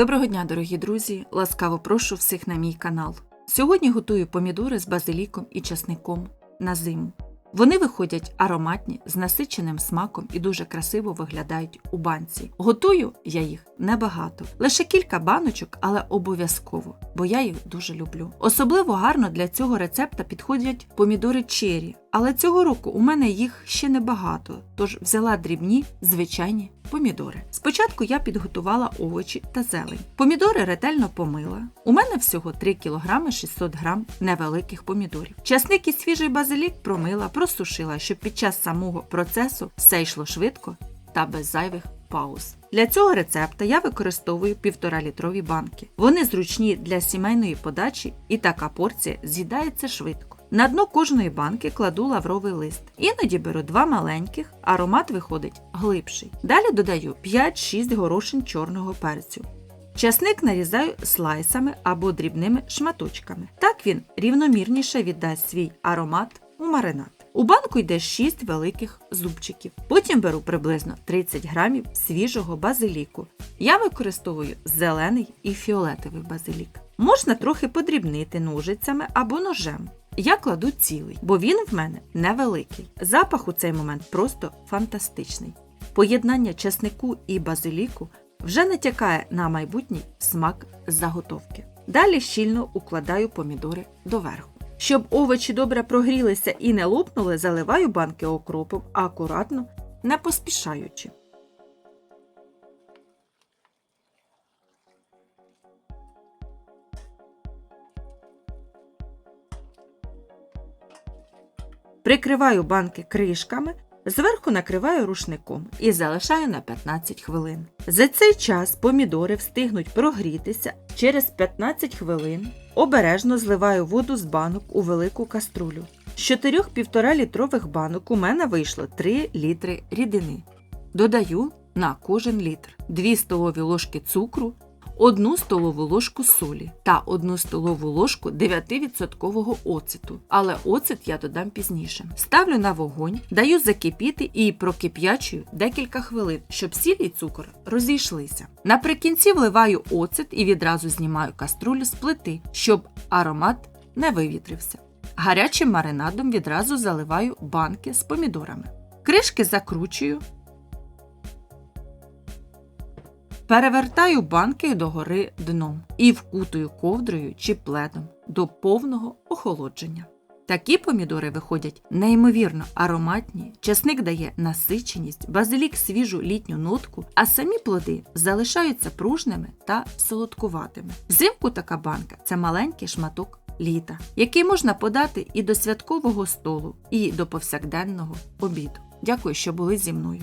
Доброго дня, дорогі друзі! Ласкаво прошу всіх на мій канал. Сьогодні готую помідори з базиліком і часником на зиму. Вони виходять ароматні, з насиченим смаком і дуже красиво виглядають у банці. Готую я їх небагато, лише кілька баночок, але обов'язково, бо я їх дуже люблю. Особливо гарно для цього рецепта підходять помідори чері, але цього року у мене їх ще небагато, тож взяла дрібні звичайні помідори. Спочатку я підготувала овочі та зелень. Помідори ретельно помила. У мене всього 3 кг 600 г невеликих помідорів. Часник і свіжий базилік промила, просушила, щоб під час самого процесу все йшло швидко та без зайвих пауз. Для цього рецепта я використовую 1,5 літрові банки. Вони зручні для сімейної подачі і така порція з'їдається швидко. На дно кожної банки кладу лавровий лист. Іноді беру два маленьких, аромат виходить глибший. Далі додаю 5-6 горошин чорного перцю. Часник нарізаю слайсами або дрібними шматочками. Так він рівномірніше віддасть свій аромат у маринад. У банку йде 6 великих зубчиків. Потім беру приблизно 30 грамів свіжого базиліку. Я використовую зелений і фіолетовий базилік. Можна трохи подрібнити ножицями або ножем. Я кладу цілий, бо він в мене невеликий. Запах у цей момент просто фантастичний. Поєднання чеснику і базиліку вже натякає на майбутній смак заготовки. Далі щільно укладаю помідори доверху. Щоб овочі добре прогрілися і не лопнули, заливаю банки окропом акуратно, не поспішаючи. Прикриваю банки кришками, зверху накриваю рушником і залишаю на 15 хвилин. За цей час помідори встигнуть прогрітися. Через 15 хвилин обережно зливаю воду з банок у велику каструлю. З 4-1,5 літрових банок у мене вийшло 3 літри рідини. Додаю на кожен літр 2 столові ложки цукру, 1 столову ложку солі та 1 столову ложку 9% оцету, але оцет я додам пізніше. Ставлю на вогонь, даю закипіти і прокип'ячую декілька хвилин, щоб сіль і цукор розійшлися. Наприкінці вливаю оцет і відразу знімаю каструлю з плити, щоб аромат не вивітрився. Гарячим маринадом відразу заливаю банки з помідорами. Кришки закручую. Перевертаю банки догори дном і вкутую ковдрою чи пледом до повного охолодження. Такі помідори виходять неймовірно ароматні, часник дає насиченість, базилік свіжу літню нотку, а самі плоди залишаються пружними та солодкуватими. Взимку така банка це маленький шматок літа, який можна подати і до святкового столу, і до повсякденного обіду. Дякую, що були зі мною.